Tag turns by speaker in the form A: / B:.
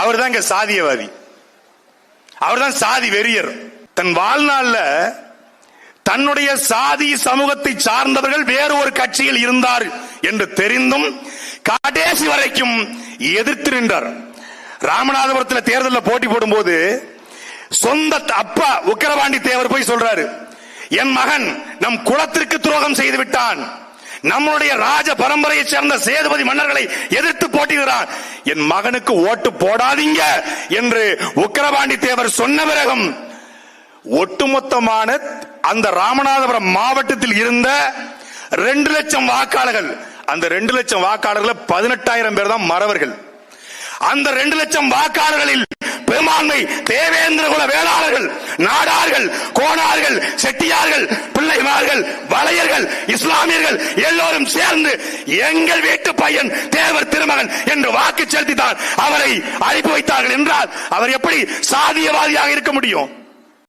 A: அவர் தான் இங்க சாதியவாதி. அவர் தான் சாதி வெறியர். தன் வாழ்நாள்ல தன்னுடைய சாதி சமூகத்தை சார்ந்தவர்கள் வேறு ஒரு கட்சியில் இருந்தார் என்று தெரிந்தும் கடைசி வரைக்கும் எதிர்த்து நின்றார். ராமநாதபுரத்தில் தேர்தலில் போட்டி போடும்போது சொந்த அப்பா உக்கரவாண்டி தேவர் போய் சொல்றாரு என் மகன் நம் குலத்திற்கு துரோகம் செய்து விட்டான். நம்மளுடைய ராஜ பரம்பரையை சேர்ந்த சேதுபதி மன்னர்களை எதிர்த்து போட்டியிடுறான் என் மகனுக்கு ஓட்டு போடாதீங்க என்று உக்கரபாண்டி தேவர் சொன்ன பிறகும் ஒட்டுமொத்தமான அந்த ராமநாதபுரம் மாவட்டத்தில் இருந்த ரெண்டு லட்சம் வாக்காளர்கள் அந்த ரெண்டு லட்சம் வாக்காளர்கள் பதினெட்டாயிரம் பேர் தான் மறவர்கள். அந்த ரெண்டு லட்சம் வாக்காளர்களில் பெரும்பான்மை தேவை குல வேளாளர்கள் நாடார்கள் கோணார்கள் செட்டியார்கள் பிள்ளைமார்கள் வளையர்கள் இஸ்லாமியர்கள் எல்லோரும் சேர்ந்து எங்கள் வீட்டு பையன் தேவர் திருமகன் என்று வாக்கு செலுத்தித்தான். அவரை அனுப்பி வைத்தார்கள் என்றால் அவர் எப்படி சாதியவாதியாக இருக்க முடியும்?